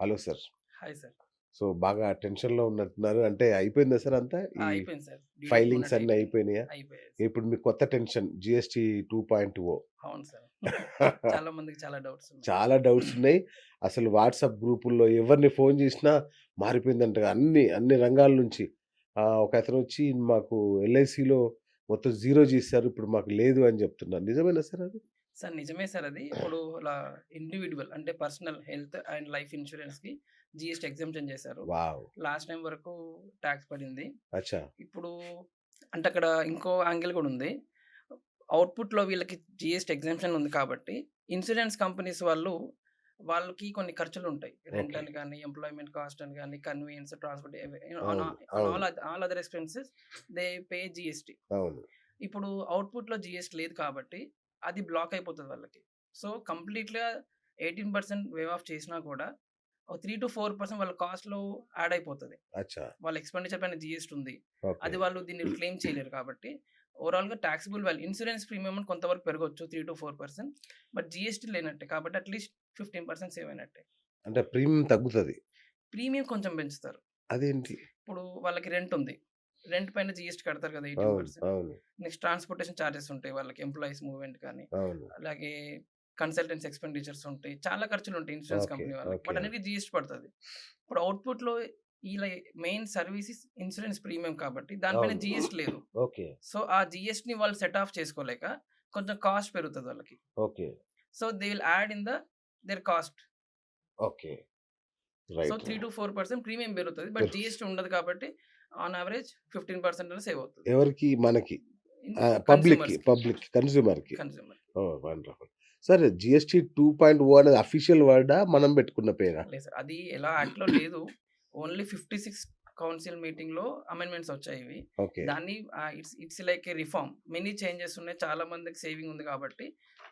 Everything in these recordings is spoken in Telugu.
Hello sir. Hi sir. So, బాగా టెన్షన్‌లో ఉన్నట్టున్నారు. అంటే అయిపోయిందా సార్ అంతా? అయిపోయింది సార్. ఫైలింగ్స్ అన్నీ అయిపోయినాయా? ఇప్పుడు మీకు కొత్త టెన్షన్ జీఎస్టీ 2.0 అవును సార్. చాలా మందికి చాలా డౌట్స్ ఉన్నాయి. చాలా డౌట్స్ ఉన్నాయి. అసలు వాట్సాప్ గ్రూపుల్లో ఎవరిని ఫోన్ చేసినా మారిపోయిందంట. అన్ని, అన్ని రంగాల నుంచి. ఆహ్, ఒకతనొచ్చి మాకు ఎల్ఐసీలో మొత్తం జీరో చేశారు. ఇప్పుడు మాకు లేదు అని చెప్తున్నారు. నిజమేనా సార్ అది? సార్ నిజమే సార్ అది. ఇప్పుడు ఇలా ఇండివిడ్యువల్ అంటే పర్సనల్ హెల్త్ అండ్ లైఫ్ ఇన్స్యూరెన్స్‌కి జీఎస్టీ ఎగ్జంప్షన్ చేశారు. లాస్ట్ టైమ్ వరకు టాక్స్ పడింది. ఇప్పుడు అంటే అక్కడ ఇంకో యాంగిల్ కూడా ఉంది. అవుట్‌పుట్‌లో వీళ్ళకి జీఎస్టీ ఎగ్జంప్షన్ ఉంది కాబట్టి ఇన్స్యూరెన్స్ కంపెనీస్ వాళ్ళు వాళ్ళకి కొన్ని ఖర్చులుంటాయి. Rent okay. అని కానీ, ఎంప్లాయ్‌మెంట్ కాస్ట్ అని కానీ, convenience, transport. All the all other expenses they pay GST. ఇప్పుడు అవుట్‌పుట్‌లో జీఎస్టీ లేదు కాబట్టి అది బ్లాక్ అయిపోతది వాళ్ళకి. సో, కంప్లీట్‌గా 18% వేవ్ ఆఫ్ చేసినా కూడా ఒక 3-4% వాళ్ళ కాస్ట్‌లో యాడ్ అయిపోతది. వాళ్ళ ఎక్స్‌పెండిచర్ పైన జీఎస్టీ ఉంది. అది వాళ్ళు దీన్ని క్లెయిమ్ చేయలేరు కాబట్టి ఓవరాల్‌గా టాక్సబుల్ వాల్యూ ఇన్స్యూరెన్స్ ప్రీమియం కొంతవరకు పెరగొచ్చు 3-4% బట్ జీఎస్టీ లేనట్టే కాబట్టి అట్‌లీస్ట్ 15% సేవ్ అయినట్టే. అంటే ప్రీమియం తగ్గుతది. ప్రీమియం కొంచెం పెంచుతారు. అదేంటి? ఇప్పుడు వాళ్ళకి రెంట్ ఉంది. రెంట్ పైన జీఎస్టీ కడతారు కదా! 18%. అవును. నెక్స్ట్ ట్రాన్స్‌పోర్టేషన్ చార్జెస్ ఉంటాయి వాళ్ళకి ఎంప్లాయీస్ మూవ్‌మెంట్ కానీ. అలాగే కన్సల్టెన్సీ ఎక్స్‌పెండిచర్స్ ఉంటాయి. చాలా ఖర్చులుంటాయి ఇన్స్యూరెన్స్ ఓకే. కంపెనీ వాళ్ళకి. బట్ అన్నిటికి జీఎస్టీ పడతది. ఇప్పుడు అవుట్‌పుట్‌లో ఈళ్ళ మెయిన్ సర్వీసెస్ ఇన్స్యూరెన్స్ ప్రీమియం కాబట్టి దానిపైన. జీఎస్టీ లేదు. ఓకే. సో, ఆ జీఎస్టీని వాళ్ళు సెట్ ఆఫ్ చేసుకోలేక కొంచెం కాస్ట్ పెరుగుతది వాళ్ళకి. Okay. So, they will add in the their cost. Okay. So, right. 3-4% premium పెరుగుతది. బట్ జీఎస్టీ ఉండదు కాబట్టి ఆన్ యావరేజ్ 15% అన్న సేవ్ అవుతది. ఎవరికి? మనకి. పబ్లిక్ కన్స్యూమర్‌కి. Consumer. Oh! Wonderful. Sir GST 2.0 అనేది అఫీషియల్ వర్డా? మనం పెట్టుకున్న పేరా? లేదు సార్. అది ఎలా యాక్ట్‌లో లేదు. ఓన్లీ 56 కౌన్సిల్ మీటింగ్‌లో అమెండ్మెంట్స్ వచ్చాయి ఇవి. ఓకే. దాన్ని it's it's like a reform. Many changes ఉన్నాయి. చాలా మందికి సేవింగ్ ఉంది కాబట్టి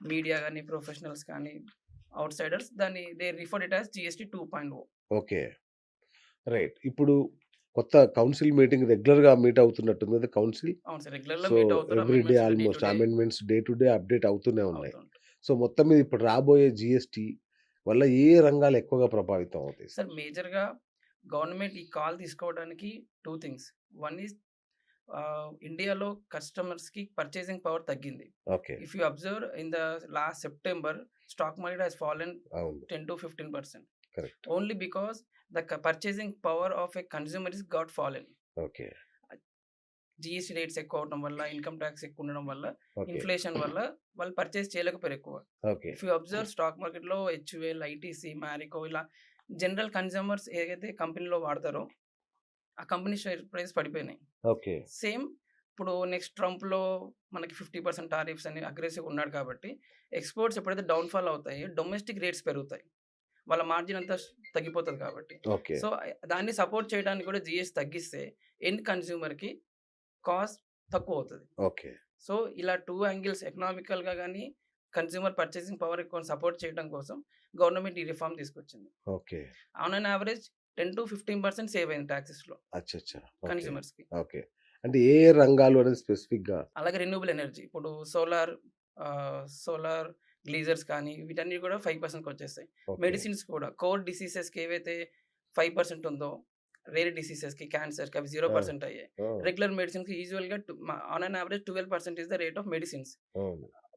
మీడియా గాని, ప్రొఫెషనల్స్ కానీ, ఔట్‌సైడర్స్ దాన్ని they referred it as GST 2.0. Okay. Right. ఇప్పుడు కొత్త కౌన్సిల్ మీటింగ్ రెగ్యులర్‌గా మీట్ అవుతున్నట్టుంది కదా కౌన్సిల్? అవును సార్. రెగ్యులర్‌గా సో, మీట్ అవుతారు. Every day to almost amendments day to day update అవుతూనే ఉన్నాయి. సో, మొత్తం మీద ఇప్పుడు రాబోయే జీఎస్టీ వల్ల ఏ రంగాలు ఎక్కువగా ప్రభావితం అవుతాయి సార్? మేజర్‌గా గవర్నమెంట్ ఈ కాల్ తీసుకోవడానికి 2 థింగ్స్. వన్ ఈస్ ఇండియాలో కస్టమర్స్‌కి పర్చేసింగ్ పవర్ తగ్గింది. Okay. If you observe in the last September stock market has fallen అవును. 10-15% correct. Only because the purchasing power of a consumer is got fallen. Okay. GST rates ఎక్కువ అవ్వడం వల్ల, ఇన్‌కమ్ టాక్స్ ఎక్కువ ఉండడం వల్ల. ఇన్‌ఫ్లేషన్ వల్ల వాళ్ళు పర్చేస్ చేయలేకపోయారు ఎక్కువ. ఇఫ్ యూ అబ్జర్వ్ స్టాక్ మార్కెట్‌లో హెచ్‌యుఎల్, ఐటీసీ, మ్యారికో ఇలా జనరల్ కన్స్యూమర్స్ ఏదైతే కంపెనీలో వాడతారో ఆ కంపెనీ షేర్ ప్రైస్ పడిపోయినాయి. ఓకే. సేమ్ ఇప్పుడు నెక్స్ట్ ట్రంప్‌లో మనకి 50% టారిఫ్స్ అని అగ్రెసివ్‌గా ఉన్నాడు కాబట్టి ఎక్స్‌పోర్ట్స్ ఎప్పుడైతే డౌన్‌ఫాల్ అవుతాయో డొమెస్టిక్ రేట్స్ పెరుగుతాయి. వాళ్ళ మార్జిన్ అంతా తగ్గిపోతది కాబట్టి. ఓకే. సో, దాన్ని సపోర్ట్ చేయడానికి కూడా జీఎస్టీ తగ్గిస్తే ఎండ్ కన్స్యూమర్‌కి కాస్ట్ తక్కువ అవుతది. ఓకే. సో, ఇలా 2 యాంగిల్స్ ఎకనామికల్‌గా గాని, కన్స్యూమర్ పర్చేసింగ్ పవర్ సపోర్ట్ చేయడం కోసం గవర్నమెంట్ ఈ రిఫార్మ్ తీసుకొచ్చింది. Okay. On an average 10-15% save అయింది టాక్సెస్‌లో అచ్చచ్చా! ఓకే. కన్స్యూమర్స్‌కి. ఓకే. అంటే ఏ రంగాలు అనేది స్పెసిఫిక్‌గా? అలాగే రెన్యూబుల్ ఎనర్జీ ఇప్పుడు సోలార్ సోలార్ గ్లీజర్స్ కానీ వీటన్నీ కూడా 5%కి వచ్చేస్తాయి. ఓకే. మెడిసిన్స్ కూడా కోర్ డిసీజెస్‌కి ఏవైతే 5% ఉందో రేర్ డిసీజెస్‌కి, క్యాన్సర్‌కి అవి ఆ! 0% అయ్యాయి. రెగ్యులర్ మెడిసిన్స్‌కి యూజువల్‌గా on an average 12% is the rate of medicines.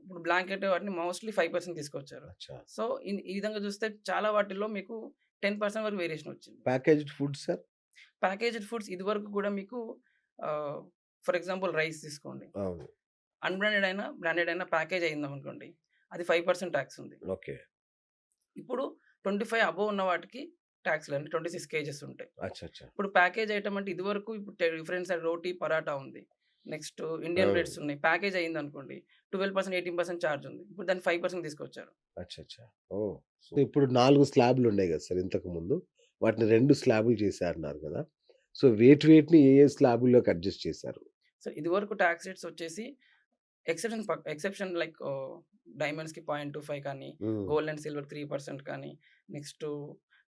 ఇప్పుడు బ్లాంకెట్ వాటిని మోస్ట్‌లీ 5% తీసుకొచ్చారు. అచ్చా! సో, ఈ విధంగా చూస్తే చాలా వాటిల్లో మీకు 10% వరకు వేరియేషన్ వచ్చింది. Packaged food sir? Packaged foods ఇదివరకు కూడా మీకు ఫర్ ఎగ్జాంపుల్ రైస్ తీసుకోండి. అన్‌బ్రాండెడ్ అయినా, బ్రాండెడ్ అయినా ప్యాకేజ్ అయిందనుకోండి. అది 5% టాక్స్ ఉంది. ఓకే. ఇప్పుడు 25 అబోవ్ ఉన్న వాటికి టాక్స్ లేదు. 26 కేజెస్ ఉంటాయి. ఇప్పుడు ప్యాకేజ్ ఐటెమ్ అంటే ఇదివరకు ఇప్పుడు టే డిఫరెన్స్ రోటీ, పరాటా ఉంది. Next Indian. బ్రెడ్స్ ఉన్నాయి. ప్యాకేజ్ అయిందనుకోండి 12%, 18% చార్జ్ ఉంది. ఇప్పుడు దాన్ని 5% తీసుకొచ్చారు. అచ్చచ్చా! ఓహ్! సో, ఇప్పుడు 4 స్లాబ్‌లు ఉన్నాయి కదా సార్ ఇంతకుముందు. వాటిని 2 స్లాబులు చేశారన్నారు కదా! సో, వేటి వేటిని ఏ ఏ స్లాబుల్లోకి అడ్జస్ట్ చేశారు? సో, ఇదివరకు టాక్స్ రేట్స్ వచ్చేసి ఎక్సెప్షన్ ఎక్సెప్షన్ లైక్ ఆహ్, డైమండ్స్‌కి 0.25 కానీ, హ్మ్. గోల్డ్ అండ్ సిల్వర్ 3% కానీ, నెక్స్ట్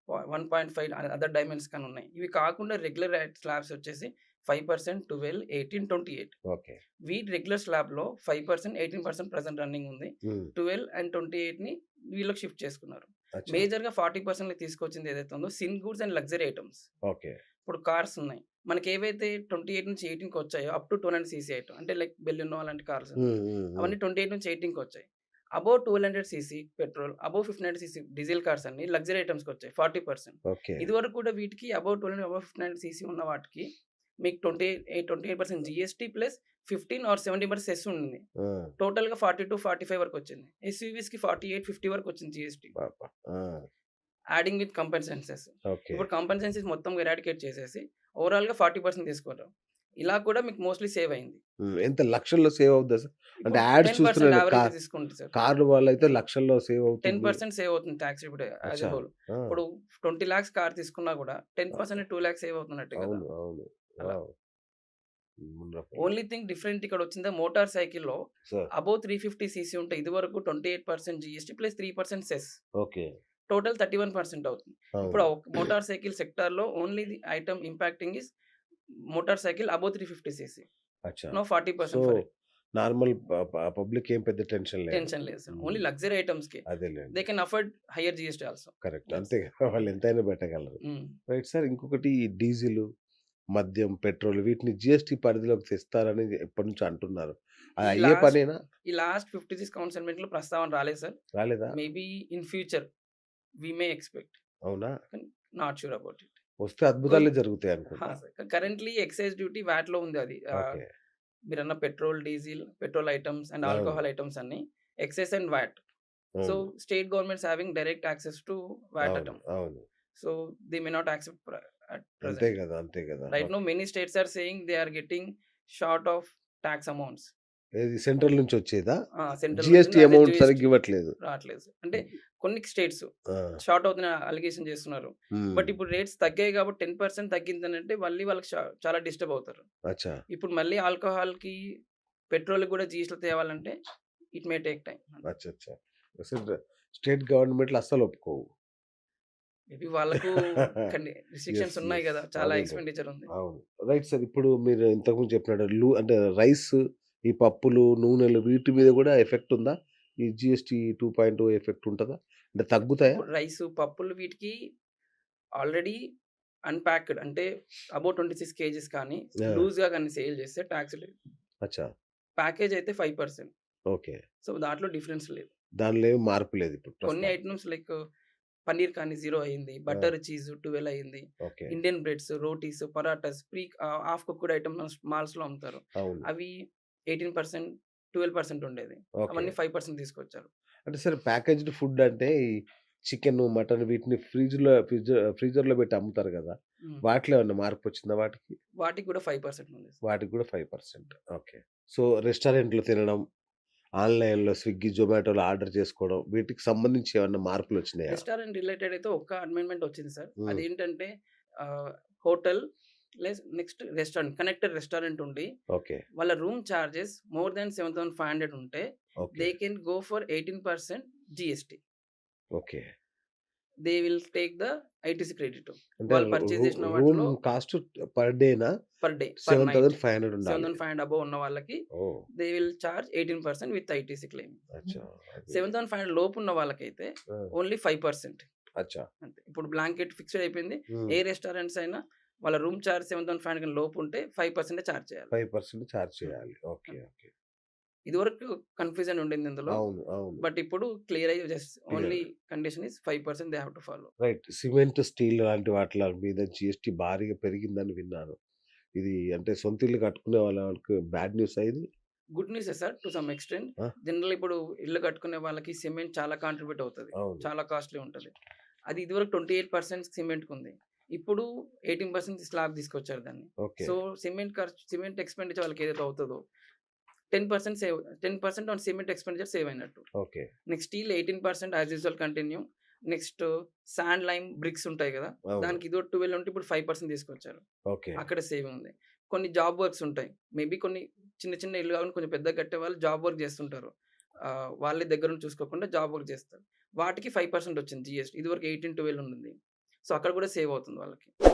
ప 1.5 అ అదర్ డైమండ్స్ కానీ ఉన్నాయి. ఇవి కాకుండా రెగ్యులర్ స్లాబ్స్ వచ్చేసి 5%, 12, 18, 28 ఓకే. వీటి రెగ్యులర్ స్లాబ్‌లో 5%, 18% ప్రెజెంట్ రన్నింగ్ ఉంది. 12 అండ్ 28ని వీళ్ళకి షిఫ్ట్ చేసుకున్నారు. అచ్చా! మేజర్‌గా 40% తీసుకొచ్చింది ఏదైతే ఉందో sin goods and luxury items. Okay. ఇప్పుడు కార్స్ ఉన్నాయి. మనకేవైతే 28 నుంచి 18కి వచ్చాయో అప్ టు 200 సీసీ ఐటెమ్ అంటే లైక్ బెలినో అలాంటి కార్స్. అవన్నీ హ్మ్. 28 నుంచి 18కి వచ్చాయి. Above 1200 CC petrol, above 1500 CC diesel cars అన్నీ లగ్జరీ ఐటెమ్స్‌కి వచ్చాయి 40%. ఓకే. ఇదివరకు కూడా వీటికి అబోవ్ 1200, అబోవ్ 1500 సీసీ ఉన్న వాటికి మీకు 28 28% జీఎస్టీ ప్లస్ 15 ఆర్ 70% సెస్ ఉంది. ఆ! టోటల్‌గా 42, 45 వరకు వచ్చింది. ఎస్యూవీస్‌కి 48, 50 వరకు వచ్చింది జీఎస్టీ. Adding with కంపెన్సెన్సెస్. ఇప్పుడు కంపెన్సెన్సెస్ మొత్తం ఎరాడికేట్ చేసేసి ఓవరాల్‌గా 40% తీసుకున్నారు. ఇలా కూడా మీకు మోస్ట్‌లీ సేవ్ అయింది. ఎంత లక్షల్లో సేవ్ అవుద్దా సార్? అంటే యాడ్స్ 10% చూస్తున్నాను కా యావరేజ్ తీసుకుంటే సార్. కార్లు వాళ్ళైతే లక్షల్లో సేవ్ అవుతుంది. 10% సేవ్ అవుతుంది టాక్స్ ఇప్పుడు! హోల్. ఇప్పుడు 20 లాక్స్ కార్ తీసుకున్నా కూడా 10% 2 లాక్స్ సేవ్ అవుతున్నట్టే కదా! ఓన్లీ థింగ్ డిఫరెంట్ ఇక్కడ వచ్చింది మోటార్ సైకిల్‌లో సార్. అబోవ్ 350 సీసీ ఉంటే ఇదివరకు 28% GST plus 3% cess. Okay. Total 31% అవుతుంది. ఇప్పుడు అవును. ఒక మోటార్ సైకిల్ సెక్టార్‌లో only the item impacting is motor cycle above 350 CC. అచ్చా! Now 40% so, for it. Normal public ఏం పెద్ద టెన్షన్ లేదు. టెన్షన్ లేదు సార్. ఓన్లీ. లగ్జరీ ఐటెమ్స్‌కి. అదేలెండి. They can afford higher GST also. Correct. అంతే! వాళ్ళు ఎంతైనా పెట్టగలరు. Right sir. ఇంకొకటి డీజిలు, మద్యం, పెట్రోల్ వీటిని జీఎస్టీ పరిధిలోకి తెస్తారని ఎప్పటినుంచో అంటున్నారు. అది ఈ అయ్యే లాస్ట్ పనేనా? ఈ లాస్ట్ 56 కౌన్సిల్‌మెంట్‌లో ప్రస్తావన రాలేదు సార్. రాలేదా? Maybe in future we may expect. అవునా? Not sure about it. వస్తే అద్భుతాలే జరుగుతాయి అనుకుంటా. కరెంట్‌లీ ఎక్సైజ్ డ్యూటీ వాట్‌లో ఉంది అది. ఓకే. మీరన్న petrol, diesel, petrol items and. Alcohol items అన్నీ excise and VAT. So. State governments having direct access to VAT అవును. Item. So, they may not accept అంతే. కదా! అంతే కదా! Right now. Many states are saying they are getting short of tax amounts. ఏది సెంట్రల్ నుంచి వచ్చేదా? జీఎస్టీ అమౌంట్ సరిగ్గా ఇవ్వట్లేదు. రావట్లేదు. అంటే కొన్ని స్టేట్స్! షార్ట్ అవుతున్న అలిగేషన్ చేస్తున్నారు. బట్. ఇప్పుడు రేట్స్ తగ్గాయి కాబట్టి 10% తగ్గిందనంటే మళ్ళీ వాళ్ళకి చాలా డిస్టర్బ్ అవుతారు. అచ్చా! ఇప్పుడు మళ్ళీ ఆల్కహాల్‌కి, పెట్రోల్‌కి కూడా జీఎస్టీ తేవాలంటే ఇట్ మే టేక్! అసలు స్టేట్ గవర్నమెంట్‌లు అస్సలు ఒప్పుకోవు. మేబీ వాళ్ళకు రిస్ట్రిక్షన్స్. ఉన్నాయి. కదా! చాలా. ఎక్స్‌పెండిచర్ ఉంది. అవును. Right sir. ఇప్పుడు మీరు ఇంతకుముందు చెప్పినట్టు లు అంటే రైస్, ఈ పప్పులు, నూనెలు వీటి మీద కూడా ఎఫెక్ట్ ఉందా? ఈ జీఎస్టీ 2.0 ఎఫెక్ట్ ఉంటదా? అంటే తగ్గుతాయా? రైసు, పప్పులు వీటికి ఆల్రెడీ అన్‌ప్యాక్డ్ అంటే అబోవ్ 26 కేజీస్ కానీ ఆ! లూజ్‌గా గాని సేల్ చేస్తే టాక్స్ లేదు. అచ్చా! ప్యాకేజ్ అయితే 5%. ఓకే. సో, దాంట్లో డిఫరెన్స్ లేదు. దానిలో ఏమి మార్పు లేదు ఇప్పుడు కొన్ని. ఐటెమ్స్ లైక్ పన్నీర్ కానీ 0 అయింది. బటర్ చీజ్ 12 అయింది. Indian breads, rotis, parathas pre half cooked items మాల్స్‌లో అమ్ముతారు. అవును. అవి 18%, 12% ఉండేది. అవన్నీ 5% తీసుకొచ్చారు. అంటే సరే ప్యాకేజ్డ్ ఫుడ్ అంటే చికెను, మటన్ వీటిని ఫ్రిడ్జ్ ఫ్రీజర్‌లో పెట్టి అమ్ముతారు కదా! వాటిలో ఏమన్నా మార్పు వచ్చిందా వాటికి? వాటికి కూడా 5% ఉంది. వాటికి కూడా 5% ఓకే. సో, రెస్టారెంట్‌లో తినడం, ఆన్‌లైన్‌లో స్విగ్గీ, జొమాటోలో ఆర్డర్ చేసుకోవడం వీటికి సంబంధించి ఏమన్నా మార్పులు వచ్చినాయా? రెస్టారెంట్ రిలేటెడ్ అయితే ఒక్క అమెండ్మెంట్ వచ్చింది సార్. అదేంటంటే hotel next restaurant connected restaurant ఉండి ఓకే. వాళ్ళ రూమ్ చార్జెస్ మోర్ దాన్ 7500 ఉంటే okay. They can go for 18% GST. Okay. They will take the ITC credit. వాళ్ళు పర్చేజ్ చేసిన వాటిలో కాస్ట్ పర్ డేనా? పర్ డే, పర్ నైట్ 7500 ఉండాలి. 7500 అబోవ్ ఉన్న వాళ్ళకి! They will charge 18% with ITC claim. అచ్చా! అది. 7500 లోపు ఉన్న వాళ్ళకైతే! ఓన్లీ 5% అచ్చా! అంతే. ఇప్పుడు బ్లాంకెట్ ఫిక్స్డ్ అయిపోయింది. ఏ రెస్టారెంట్స్ అయినా వాళ్ళ రూమ్ చార్జ్ 7500 కన్నా లోపు ఉంటే 5% చార్జ్ చేయాలి. 5% చార్జ్ చేయాలి. ఓకే. ఓకే. ఇదివరకు కన్‌ఫ్యూజన్ ఉండింది ఇందులో. అవును. అవును. బట్ ఇప్పుడు క్లియర్ అయ్యి just. Only condition is 5% they have to follow. Right. Cement, steel లాంటి వాటిల మీద జీఎస్టీ భారీగా పెరిగిందని విన్నాను. ఇది అంటే సొంత ఇల్లు కట్టుకునే వాళ్ళకి బ్యాడ్ న్యూసా ఇది? Good న్యూసే sir to some extent. General ఇప్పుడు ఇల్లు కట్టుకునే వాళ్ళకి సిమెంట్ చాలా కాంట్రిబ్యూట్ అవుతది. చాలా కాస్ట్‌లీ ఉంటది. అది ఇదివరకు 28% సిమెంట్‌కుంది. ఇప్పుడు 18% స్లాబ్ తీసుకొచ్చారు దాన్ని. సో, సిమెంట్ ఖర్చు సిమెంట్ ఎక్స్‌పెండిచర్ వాళ్ళకి ఏదైతే అవుతదో 10% save 10% on cement expenditure save అయినట్టు. Okay. Next steel 18% as usual continue. Next sand, lime, bricks ఉంటాయి కదా! దానికి ఇదివరకు 12 ఉంటే ఇప్పుడు 5% తీసుకొచ్చారు. ఓకే. అక్కడ సేవింగ్ ఉంది. కొన్ని జాబ్ వర్క్స్ ఉంటాయి. మేబీ కొన్ని చిన్న చిన్న ఇల్లు కాకుండా కొంచెం పెద్దగా కట్టేవాళ్ళు జాబ్ వర్క్ చేస్తుంటారు. వాళ్ళే దగ్గరుండి చూసుకోకుండా జాబ్ వర్క్ చేస్తారు. వాటికి 5% వచ్చింది జీఎస్టీ. ఇదివరకు 18, 12 ఉండింది. సో, అక్కడ కూడా సేవ్ అవుతుంది వాళ్ళకి.